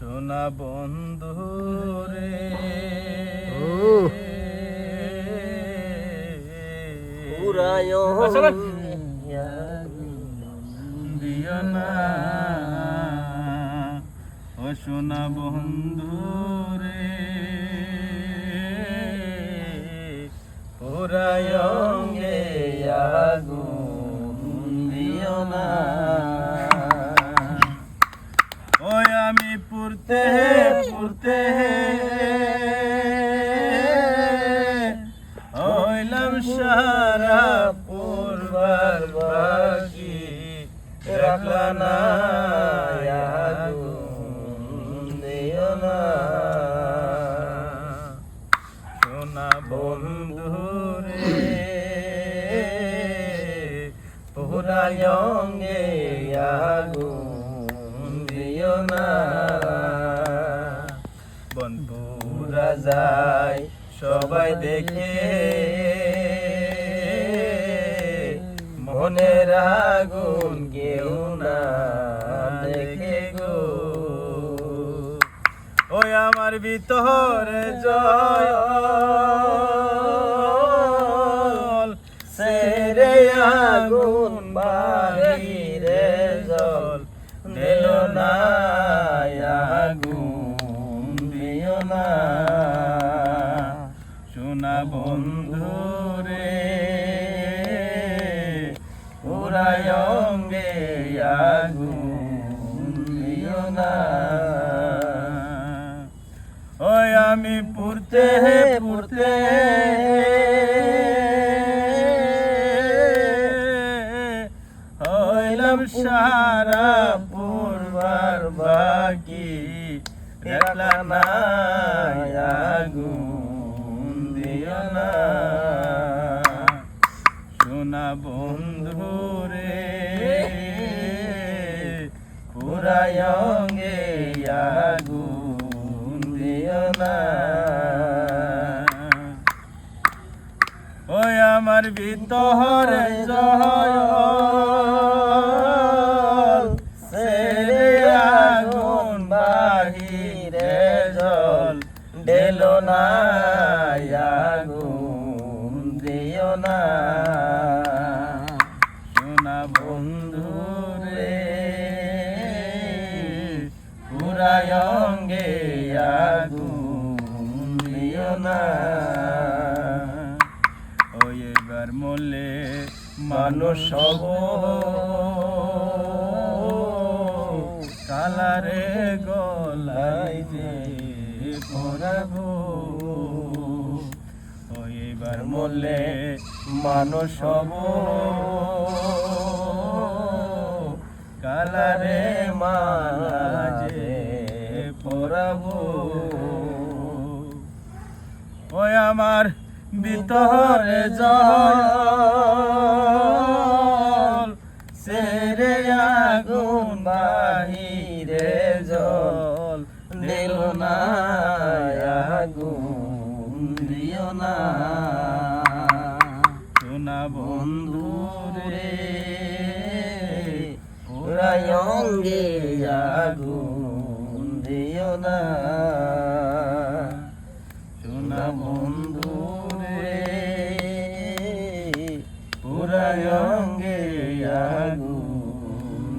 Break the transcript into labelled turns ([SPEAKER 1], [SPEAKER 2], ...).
[SPEAKER 1] সোনা বন্ধু রে।
[SPEAKER 2] পুরায়
[SPEAKER 1] দিও না। ও সোনা বন্ধু রে। পুরায়ঙ্গে আগুন দিও না ওই আমি পুরতে পুরতে হইলাম সারা পূর্বার বাকি। রাখলা না সোনা বন্ধু রে আগুন দিও না। যায়, সবাই দেখে। মনের আগুন কেউ না দেখে গো। ওই আমার ভিতরে জয় সেরে আগুন বাহিরে জল। দিল না না। ওই আমি পুরতে পুরতে হইলাম সারা পূর্বার বাকি। দেখলাম না। দিও না। ওই আমার ভিতরে জয় সেরে আগুন বাহিরে জল ডেল না, আগুন দিও না। মানুষ হব। কালারে গলাই যে পরাবো। ওই এবার মলে মানুষ হব। কালারে যে পরাবো। ওই আমার ভিতরে জল, সেরে আগুন বাহিরে জল। দিল না, আগুন দিও না। সোনা বন্ধু রে পুরায়ঙ্গে আগুন দিও না। সোনা বন্ধু রঙে আগুন